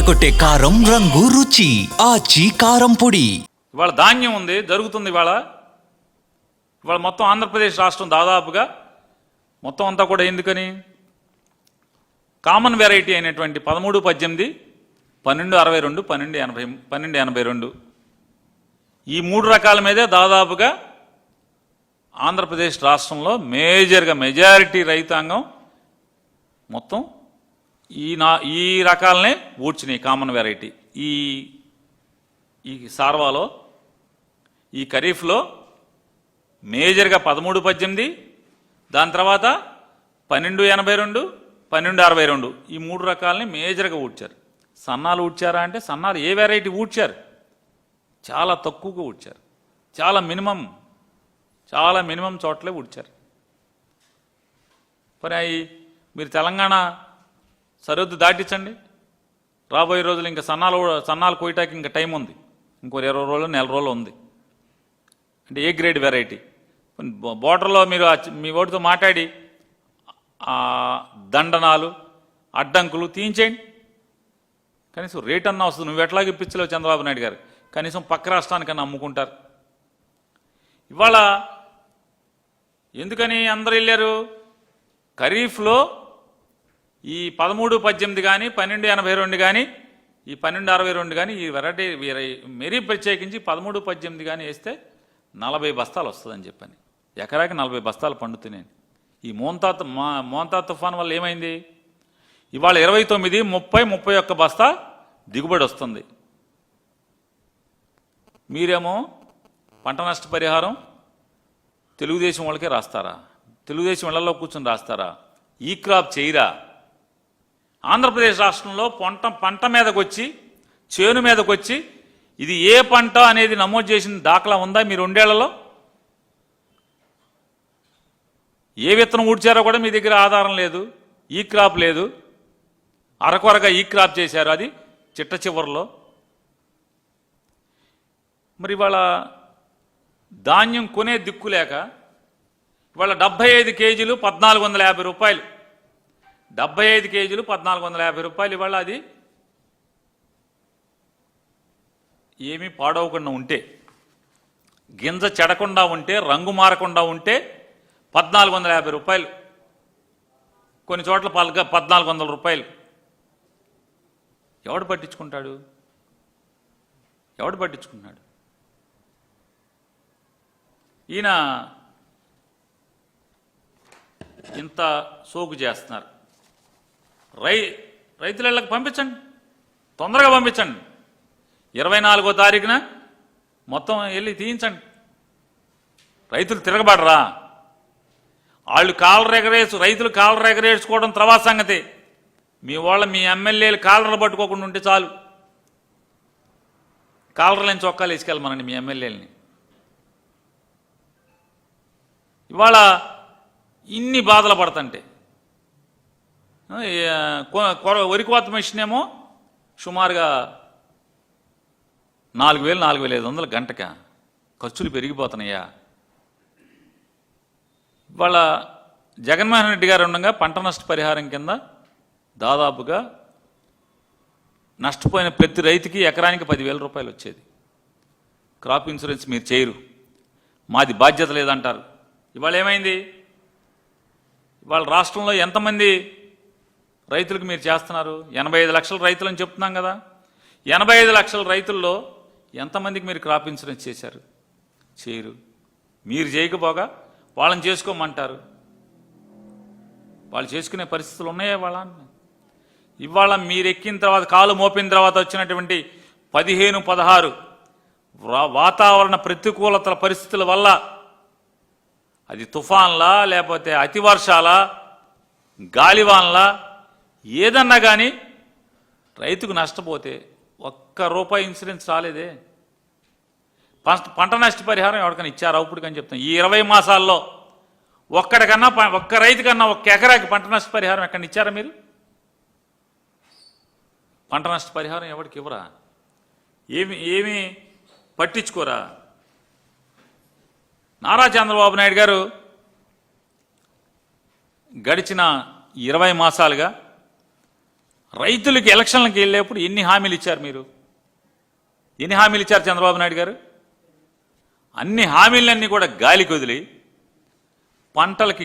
అదరకొట్టే కారం రంగు రుచి ఆచి కారం పొడి. ఇవాళ ధాన్యం ఉంది జరుగుతుంది ఇవాళ. ఇవాళ మొత్తం ఆంధ్రప్రదేశ్ రాష్ట్రం దాదాపుగా మొత్తం అంతా కూడా ఎందుకని? కామన్ వెరైటీ అయినటువంటి పదమూడు పద్దెనిమిది పన్నెండు అరవై రెండు పన్నెండు ఎనభై పన్నెండు ఎనభై రెండు. ఈ మూడు రకాల మీదే దాదాపుగా ఆంధ్రప్రదేశ్ రాష్ట్రంలో మేజర్గా మెజారిటీ రైతాంగం మొత్తం ఈ నా ఈ రకాలనే ఊడ్చినాయి కామన్ వెరైటీ ఈ ఈ సార్వాలో ఈ ఖరీఫ్లో మేజర్గా పదమూడు పద్దెనిమిది దాని తర్వాత పన్నెండు ఎనభై రెండు పన్నెండు అరవై రెండు. ఈ మూడు రకాలని మేజర్గా ఊడ్చారు. సన్నాలు ఊడ్చారా అంటే సన్నాలు ఏ వెరైటీ ఊడ్చారు? చాలా తక్కువగా ఊడ్చారు. చాలా మినిమం చాలా మినిమం చోట్లే ఊడ్చారు. మరి అయి మీరు తెలంగాణ సరిహద్దు దాటించండి. రాబోయే రోజులు ఇంకా సన్నాలు సన్నాలు కోయటానికి ఇంకా టైం ఉంది. ఇంకో ఇరవై రోజులు నెల రోజులు ఉంది. అంటే ఏ గ్రేడ్ వెరైటీ? బోర్డర్లో మీరు మీ ఓటుతో మాట్లాడి. దండనాలు అడ్డంకులు తీయించేయండి. కనీసం రేట్ అన్న వస్తుంది. నువ్వు ఎట్లాగ ఇప్పించలేవు చంద్రబాబు నాయుడు గారు? కనీసం పక్క రాష్ట్రానికన్నా అమ్ముకుంటారు. ఇవాళ ఎందుకని అందరు వెళ్ళారు? ఖరీఫ్లో ఈ పదమూడు పద్దెనిమిది కానీ పన్నెండు ఎనభై రెండు కానీ ఈ పన్నెండు అరవై రెండు కానీ ఈ వెరైటీ వీరై- మెరీ ప్రత్యేకించి పదమూడు పద్దెనిమిది కానీ వేస్తే నలభై బస్తాలు వస్తుందని చెప్పని. ఎకరాకి నలభై బస్తాలు పండుతున్నాయి. ఈ మోంతా మా మోంతా తుఫాన్ వల్ల ఏమైంది? ఇవాళ ఇరవై తొమ్మిది ముప్పై ముప్పై ఒక్క బస్తా దిగుబడి వస్తుంది. మీరేమో పంట నష్టపరిహారం తెలుగుదేశం వాళ్ళకే రాస్తారా? తెలుగుదేశం ఇళ్ళలో కూర్చొని రాస్తారా? ఈ క్రాప్ చేయరా? ఆంధ్రప్రదేశ్ రాష్ట్రంలో పంట పంట మీదకొచ్చి చేను మీదకొచ్చి ఇది ఏ పంట అనేది నమోదు చేసిన దాఖలా ఉందా మీ రెండేళ్ళలో? ఏ విత్తనం ఊడ్చారో కూడా మీ దగ్గర ఆధారం లేదు ఈ క్రాప్ లేదు. అరకొరగా ఈ క్రాప్ చేశారు అది చిట్ట చివరిలో. మరి ఇవాళ ధాన్యం కొనే దిక్కు లేక ఇవాళ డెబ్బై ఐదు కేజీలు పద్నాలుగు వందల యాభై రూపాయలు. డెబ్బై ఐదు కేజీలు పద్నాలుగు వందల యాభై రూపాయలు ఇవాళ అది. ఏమీ పాడవకుండా ఉంటే గింజ చెడకుండా ఉంటే రంగు మారకుండా ఉంటే పద్నాలుగు వందల యాభై రూపాయలు. కొన్ని చోట్ల పల్గ పద్నాలుగు వందల రూపాయలు. ఎవడు పట్టించుకుంటాడు? ఎవడు పట్టించుకున్నాడు? ఈయన ఇంత సోకు చేస్తున్నారు. రై రైతులకు పంపించండి. తొందరగా పంపించండి. ఇరవై నాలుగో తారీఖున మొత్తం వెళ్ళి తీయించండి. రైతులు తిరగబడరా? వాళ్ళు కాలర్ ఎగరేసు రైతులు కాలర్ ఎగరేసుకోవడం తర్వాత సంగతి. మీ వాళ్ళ మీ ఎమ్మెల్యేలు కాలర్లు పట్టుకోకుండా ఉంటే చాలు. కాలర్లని చొక్కాలు వేసుకెళ్ళమనండి మీ ఎమ్మెల్యేలని. ఇవాళ ఇన్ని బాధలు పడుతుంటే వరి కోత మిషన్ ఏమో సుమారుగా నాలుగు వేలు నాలుగు వేల ఐదు వందల గంటక. ఖర్చులు పెరిగిపోతున్నాయా? ఇవాళ జగన్మోహన్ రెడ్డి గారు ఉండగా పంట నష్ట పరిహారం కింద దాదాపుగా నష్టపోయిన ప్రతి రైతుకి ఎకరానికి పదివేల రూపాయలు వచ్చేది. క్రాప్ ఇన్సూరెన్స్ మీరు చేయరు. మాది బాధ్యత లేదంటారు. ఇవాళ ఏమైంది? ఇవాళ రాష్ట్రంలో ఎంతమంది రైతులకు మీరు చేస్తున్నారు? ఎనభై ఐదు లక్షల రైతులని చెప్తున్నాం కదా. ఎనభై ఐదు లక్షల రైతుల్లో ఎంతమందికి మీరు క్రాప్ ఇన్సూరెన్స్ చేశారు? చేయరు. మీరు చేయకపోగా వాళ్ళని చేసుకోమంటారు. వాళ్ళు చేసుకునే పరిస్థితులు ఉన్నాయా వాళ్ళ? ఇవాళ మీరు ఎక్కిన తర్వాత కాలు మోపిన తర్వాత వచ్చినటువంటి పదిహేను పదహారు వాతావరణ ప్రతికూలతల పరిస్థితుల వల్ల అది తుఫాన్లా లేకపోతే అతివర్షాలా గాలివాన్లా ఏదన్నా కానీ రైతుకు నష్టపోతే ఒక్క రూపాయి ఇన్సూరెన్స్ రాలేదే. పంట పంట నష్ట పరిహారం ఎవరికైనా ఇచ్చారా? ఇప్పుడు అని చెప్తాను. ఈ ఇరవై మాసాల్లో ఒక్కడికన్నా ప- ఒక్క రైతుకన్నా ఒక్క ఎకరాకి పంట నష్టపరిహారం ఎక్కడ ఇచ్చారా మీరు? పంట నష్ట పరిహారం ఎవరికి ఇవ్వరా? ఏమి ఏమి పట్టించుకోరా? నారా చంద్రబాబు నాయుడు గారు గడిచిన ఇరవై మాసాలుగా రైతులకి ఎలక్షన్లకు వెళ్ళేప్పుడు ఎన్ని హామీలు ఇచ్చారు మీరు? ఎన్ని హామీలు ఇచ్చారు చంద్రబాబు నాయుడు గారు? అన్ని హామీలన్నీ కూడా గాలికి వదిలి పంటలకి